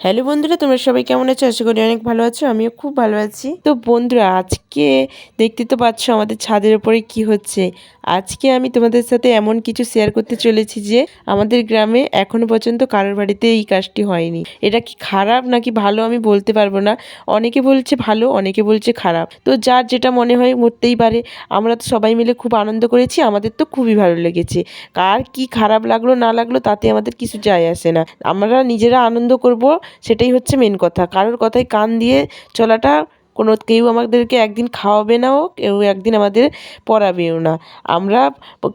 Hello বন্ধুরা, তোমরা সবাই কেমন আছো? আশা করি অনেক ভালো আছো, আমিও খুব ভালো আছি। তো বন্ধুরা, আজকে দেখতে তো পাচ্ছ আমাদের ছাদের উপরে কি হচ্ছে। আজকে আমি তোমাদের সাথে এমন কিছু শেয়ার করতে চলেছি যে, আমাদের গ্রামে এখনও পর্যন্ত কারোর বাড়িতে এই কাজটি হয়নি। এটা কি খারাপ নাকি ভালো আমি বলতে পারব না। অনেকে বলছে ভালো, অনেকে বলছে খারাপ। তো যার যেটা মনে হয় মরতেই পারে। আমরা তো সবাই মিলে খুব আনন্দ করেছি, আমাদের তো খুবই ভালো লেগেছে। কার কি খারাপ লাগল, না লাগল, তাতে আমাদের কিছু যায় আসে না। আমরা নিজেরা আনন্দ করব সেটাই হচ্ছে মেন কথা। কারোর কথায় কান দিয়ে চলাটা কোনো কেউ আমাদেরকে একদিন খাওয়াবে নাও কেউ একদিন আমাদের পড়াবেও না। আমরা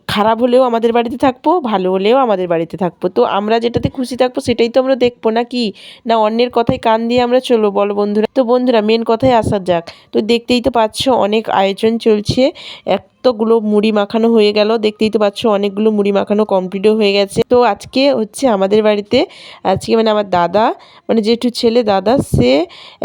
খারাপ হলেও আমাদের বাড়িতে থাকব, ভালো হলেও আমাদের বাড়িতে থাকব। তো আমরা যেটাতে খুশি থাকব সেটাই তো আমরা দেখব না কি? না অন্যের কথায় কান দিয়ে আমরা চলবো? বলো বন্ধুরা। তো বন্ধুরা মেন কথায় আসা যাক। তো দেখতেই তো পাচ্ছ অনেক আয়োজন চলছে। এতগুলো মুড়ি মাখানো হয়ে গেল, দেখতেই তো পাচ্ছ অনেকগুলো মুড়ি মাখানো কমপ্লিটও হয়ে গেছে। তো আজকে হচ্ছে আমাদের বাড়িতে, আজকে মানে আমার দাদা মানে যেটু ছেলে দাদা, সে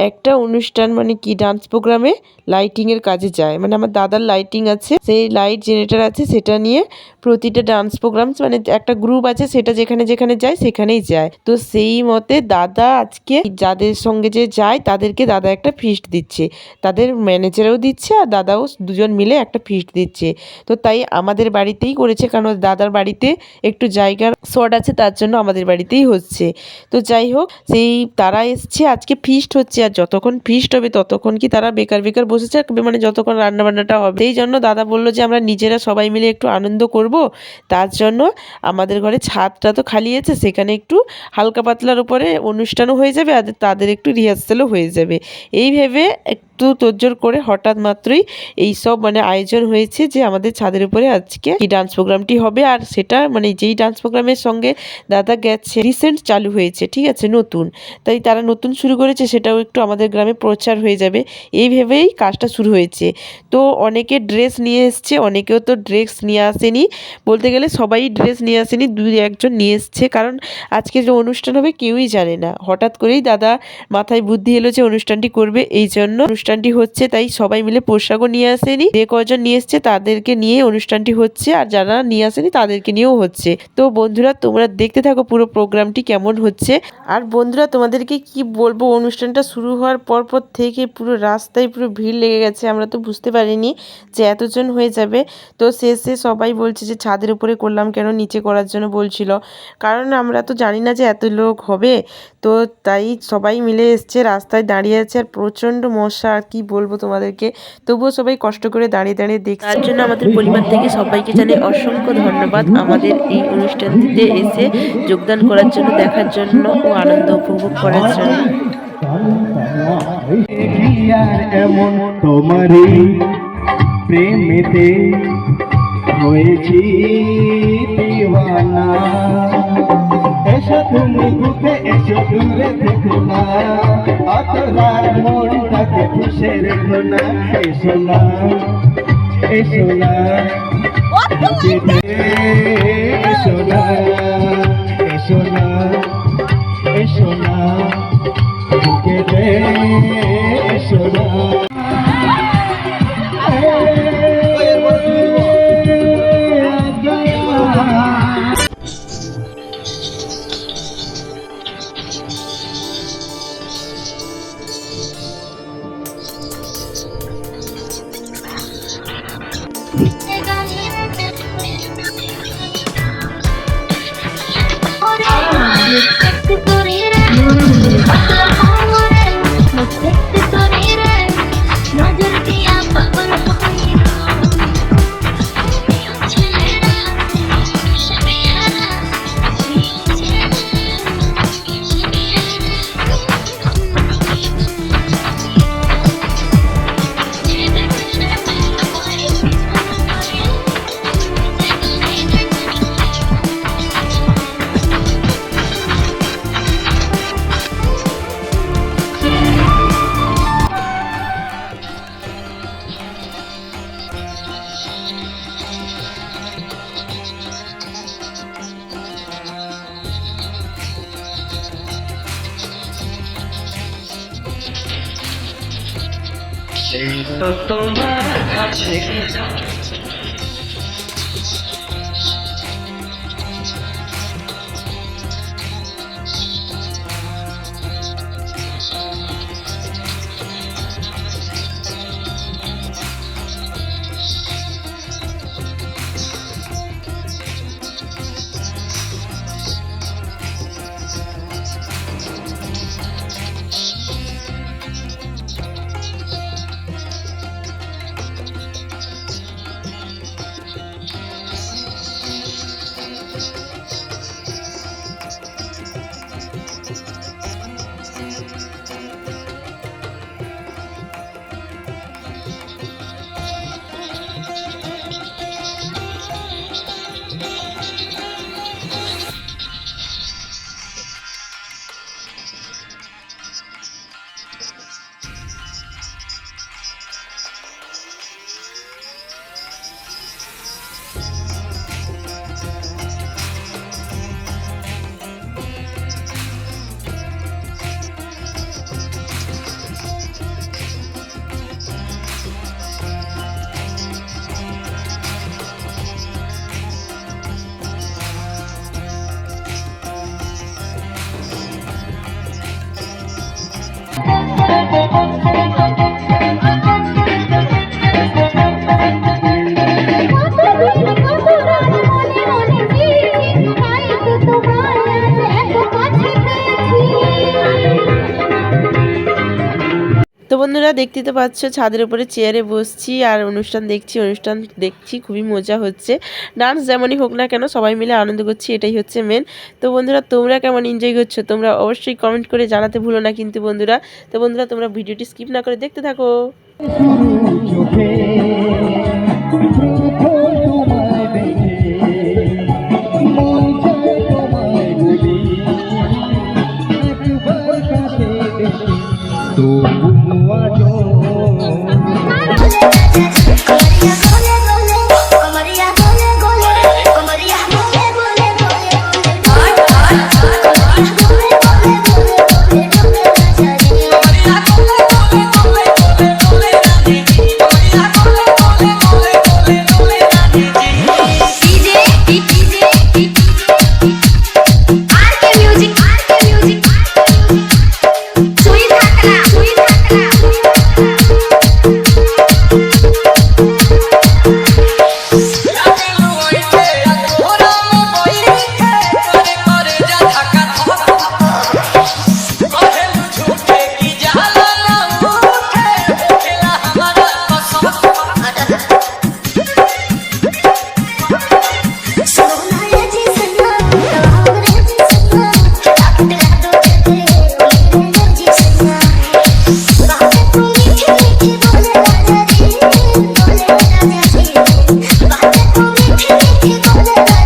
একটা অনুষ্ঠান মানে কি ডান্স প্রোগ্রামে লাইটিংয়ের কাজে যায়। মানে আমার দাদার লাইটিং আছে, সেই লাইট জেনারেটার আছে, সেটা নিয়ে প্রতিটা ডান্স প্রোগ্রাম মানে একটা গ্রুপ আছে, সেটা যেখানে যেখানে যায়, সেখানেই যায়। তো সেই মতে দাদা আজকে যাদের সঙ্গে যে যায়, তাদেরকে দাদা একটা ফিস্ট দিচ্ছে। তাদের ম্যানেজারও দিচ্ছে আর দাদাও দুজন মিলে একটা ফিস্ট দিচ্ছে। তো তাই আমাদের বাড়িতেই করেছে, কারণ দাদার বাড়িতে একটু জায়গার শর্ট আছে, তার জন্য আমাদের বাড়িতেই হচ্ছে। তো যাই হোক, সেই তারা এসছে, আজকে ফিস্ট হচ্ছে, আর যতক্ষণ ফিস্ট হবে ততক্ষণ কি তারা বেকার বেকার বসে থাকবে মানে যতক্ষণ রান্নাবান্নাটা হবে। সেই জন্য দাদা বলল যে, আমরা নিজেরা সবাই মিলে একটু আনন্দ করব। তার জন্য আমাদের ঘরে ছাদটা তো খালি আছে, সেখানে একটু হালকা পাতলার উপরে অনুষ্ঠানও হয়ে যাবে, আর তাদের একটু রিহার্সেলও হয়ে যাবে। এই ভেবে একটু তোড়জোড় করে হঠাৎ মাত্রই এই সব মানে আয়োজন হয়েছে যে আমাদের ছাদের উপরে আজকে এই ডান্স প্রোগ্রামটি হবে। আর সেটা মানে যেই ডান্স প্রোগ্রামের সঙ্গে দাদা গেছে রিসেন্ট চালু হয়েছে, ঠিক আছে? নতুন। তাই তারা নতুন শুরু করেছে, সেটাও একটু আমাদের গ্রামে প্রচার হয়ে যাবে। এই ভেবেই কাজটা শুরু হয়েছে। তো অনেকে ড্রেস নিয়ে এসছে, অনেকেও তো ড্রেস নিয়ে আসেনি। বলতে গেলে সবাই ড্রেস নিয়ে আসেনি, দুই একজন নিয়ে এসছে। কারণ আজকে যে অনুষ্ঠান হবে, কেউই জানে না। হঠাৎ করেই দাদা মাথায় বুদ্ধি এলো যে অনুষ্ঠানটি করবে, এই জন্য অনুষ্ঠানটি হচ্ছে, তাই সবাই মিলে পোশাকও নিয়ে আসেনি। যে কজন নিয়ে এসছে তাদেরকে নিয়ে অনুষ্ঠানটি হচ্ছে, আর যারা নিয়ে আসেনি তাদেরকে নিয়েও হচ্ছে। তো বন্ধুরা, তোমরা দেখতে থাকো পুরো প্রোগ্রামটি কেমন হচ্ছে। আর বন্ধুরা, তোমাদেরকে কি বলব, অনুষ্ঠানটা শুরু হওয়ার পর পর থেকে পুরো রাস্তায় পুরো ভিড় লেগে গেছে, আমরা তো বুঝতে পারিনি যে এতজন হয়ে যাবে। তো শেষে সবাই বলছে যে ছাদের উপরে করলাম কেন, নিচে করার জন্য বলছিল। কারণ আমরা তো জানি না যে এত লোক হবে। তো তাই সবাই মিলে এসছে, রাস্তায় দাঁড়িয়ে আছে, আর প্রচণ্ড মশা আর কি বলব তোমাদেরকে? তবুও সবাই কষ্ট করে দাঁড়িয়ে দাঁড়িয়ে দেখছে। তার জন্য আমাদের পরিবার থেকে সবাইকে জানাই অসংখ্য ধন্যবাদ। আমাদের এই অনুষ্ঠানটিতে এসে যোগদান করার জন্য দেখার জন্য ও আনন্দ উপভোগ করার জন্য। এমন তোমারই প্রেমেতে হয়েছি দিওয়ানা। এসো তুমি ঘুরতে এসো দূরে দেখো না। অতরার মনটাকে খুশে রেখো না, এসো না। এসো না এসো না এসো না। এসো না এসো না। She's a storm, but I'm বন্ধুরা দেখতে তো পাচ্ছ, ছাদের উপরে চেয়ারে বসছি আর অনুষ্ঠান দেখছি অনুষ্ঠান দেখছি, খুবই মজা হচ্ছে। ডান্স যেমনই হোক না কেন, সবাই মিলে আনন্দ করছি, এটাই হচ্ছে মেন তো বন্ধুরা, তোমরা কেমন এনজয় করছ? তোমরা অবশ্যই কমেন্ট করে জানাতে ভুলো না কিন্তু বন্ধুরা। তো বন্ধুরা, তোমরা ভিডিওটি স্কিপ না করে দেখতে থাকো। চোখে Woo!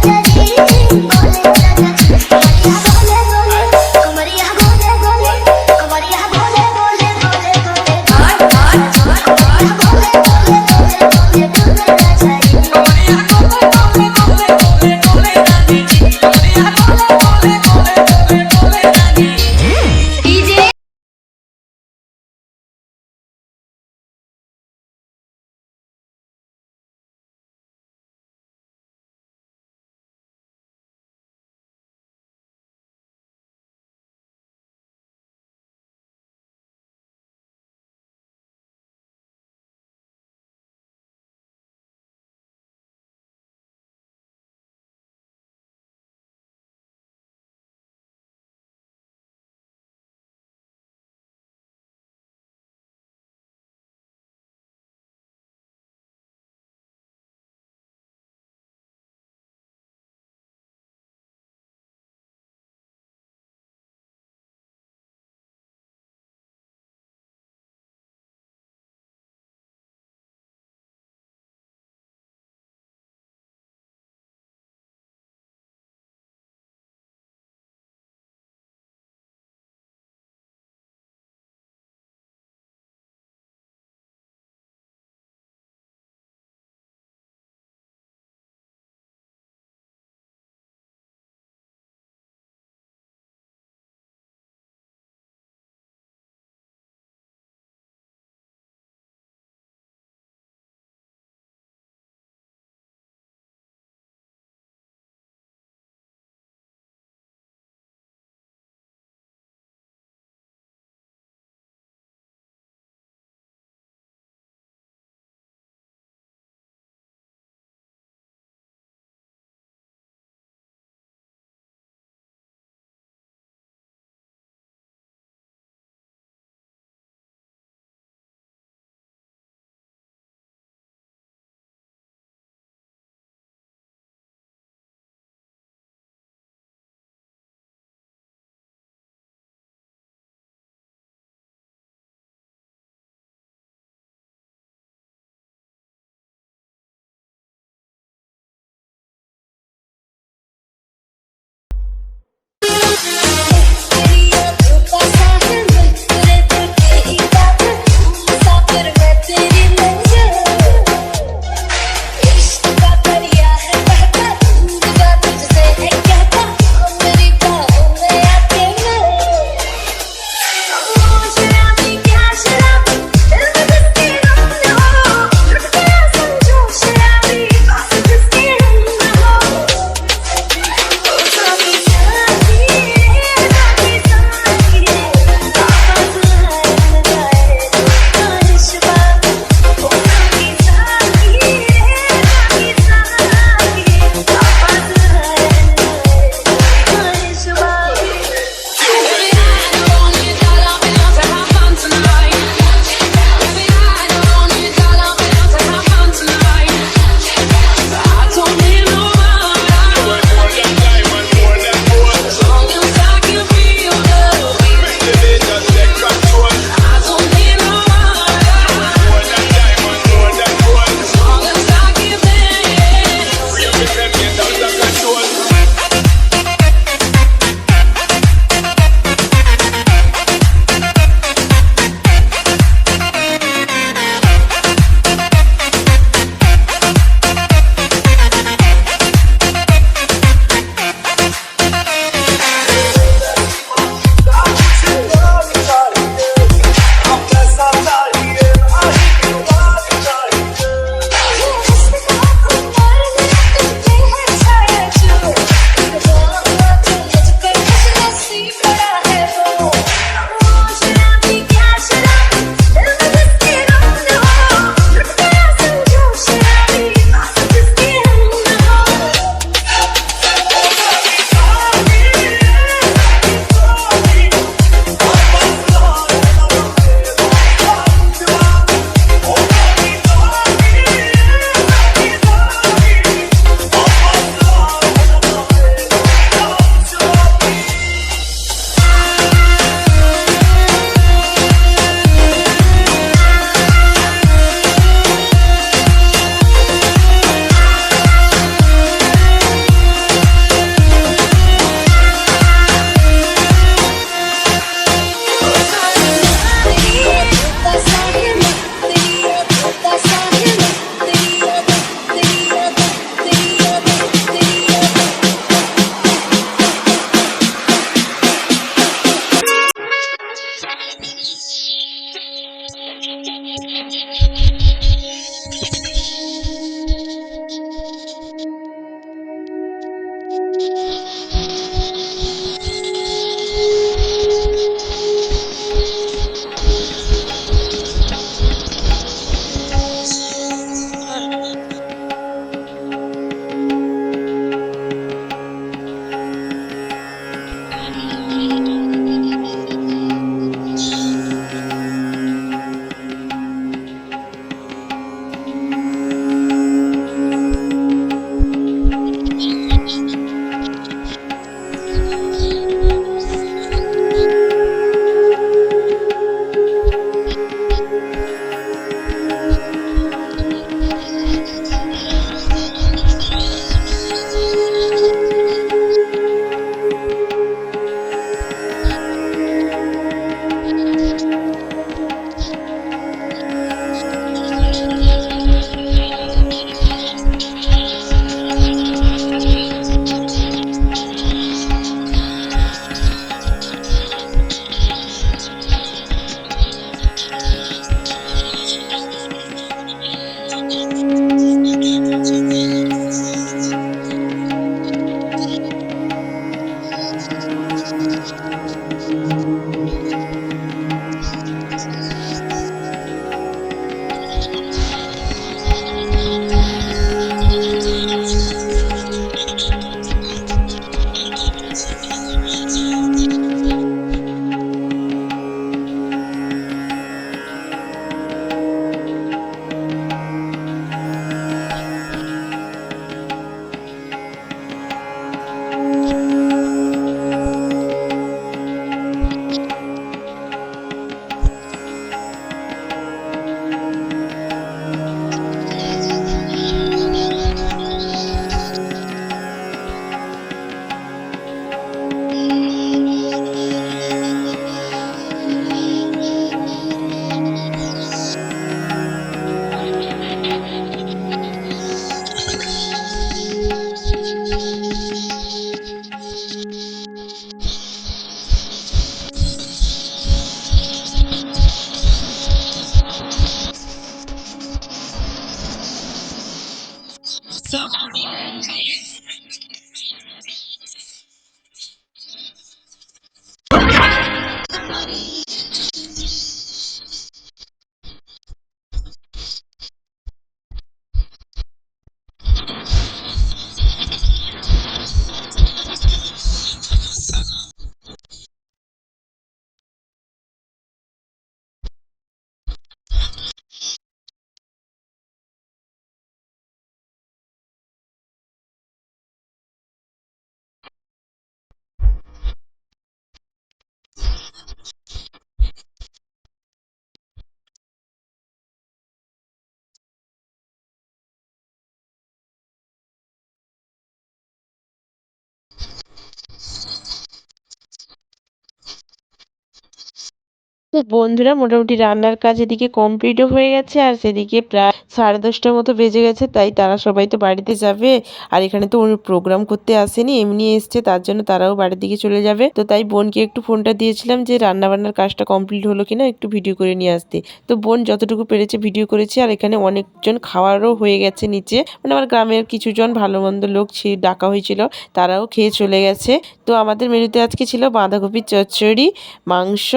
তো বন্ধুরা মোটামুটি রান্নার কাজ এদিকে কমপ্লিটও হয়ে গেছে আর সেদিকে প্রায় সাড়ে দশটার মতো বেজে গেছে, তাই তারা সবাই তো বাড়িতে যাবে। আর এখানে তো প্রোগ্রাম করতে আসেনি, এমনি এসছে, তার জন্য তারাও বাড়ির দিকে চলে যাবে। তো তাই বোনকে একটু ফোনটা দিয়েছিলাম যে রান্না বান্নার কাজটা কমপ্লিট হলো কিনা একটু ভিডিও করে নিয়ে আসতে। তো বোন যতটুকু পেরেছে ভিডিও করেছে, আর এখানে অনেকজন খাওয়ারও হয়ে গেছে নিচে। মানে আমার গ্রামের কিছুজন ভালো মন্দ লোক ডাকা হয়েছিল, তারাও খেয়ে চলে গেছে। তো আমাদের মেনুতে আজকে ছিল বাঁধাকপির চচ্চড়ি, মাংস,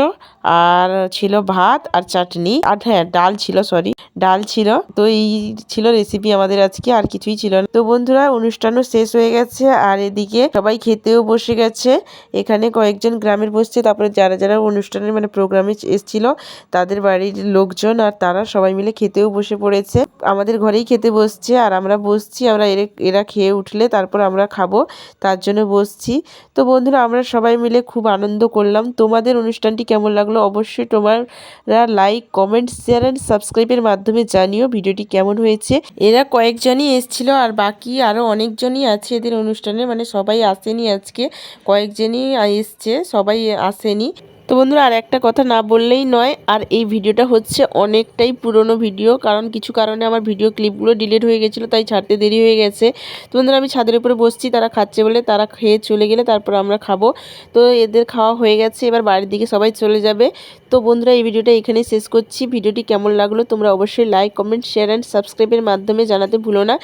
আর ছিল ভাত আর চাটনি। আর হ্যাঁ ডাল ছিল সরি ডাল ছিল। তো এই ছিল রেসিপি আমাদের আজকে, আর কিছুই ছিল না। তো বন্ধুরা, অনুষ্ঠানও শেষ হয়ে গেছে, আর এদিকে সবাই খেতেও বসে গেছে। এখানে কয়েকজন গ্রামের বসছে, তারপরে যারা যারা অনুষ্ঠানের মানে প্রোগ্রামে এসেছিল, তাদের বাড়ির লোকজন আর তারা সবাই মিলে খেতেও বসে পড়েছে। আমাদের ঘরেই খেতে বসছে, আর আমরা বসছি, আমরা এরে- খেয়ে উঠলে তারপর আমরা খাব, তার জন্য বসছি। তো বন্ধুরা, আমরা সবাই মিলে খুব আনন্দ করলাম। তোমাদের অনুষ্ঠানটি কেমন লাগল? অবশ্যই তোমরা লাইক কমেন্ট শেয়ার অ্যান্ড সাবস্ক্রাইবের মাধ্যমে জানিও ভিডিওটি কেমন হয়েছে। এরা কয়েকজনই এসেছিল আর বাকি আরও অনেকজনই আছে এদের অনুষ্ঠানে। মানে সবাই আসেনি আজকে। কয়েকজনই এসছে। সবাই আসেনি। তো বন্ধুরা, আর একটা কথা না বললেই নয়, আর এই ভিডিওটা হচ্ছে অনেকটাই পুরনো ভিডিও, কারণ কিছু কারণে আমার ভিডিও ক্লিপগুলো ডিলিট হয়ে গেছিল, তাই ছাড়তে দেরি হয়ে গেছে। তো বন্ধুরা, আমি ছাদের উপরে বসছি, তারা খাচ্ছে বলে তারা খেয়ে চলে গেলে তারপর আমরা খাব। তো এদের খাওয়া হয়ে গেছে, এবার বাড়ির দিকে সবাই চলে যাবে। তো বন্ধুরা, এই ভিডিওটা এখানেই শেষ করছি। ভিডিওটি কেমন লাগল তোমরা অবশ্যই লাইক কমেন্ট শেয়ার অ্যান্ড সাবস্ক্রাইবের মাধ্যমে জানাতে ভুলো না।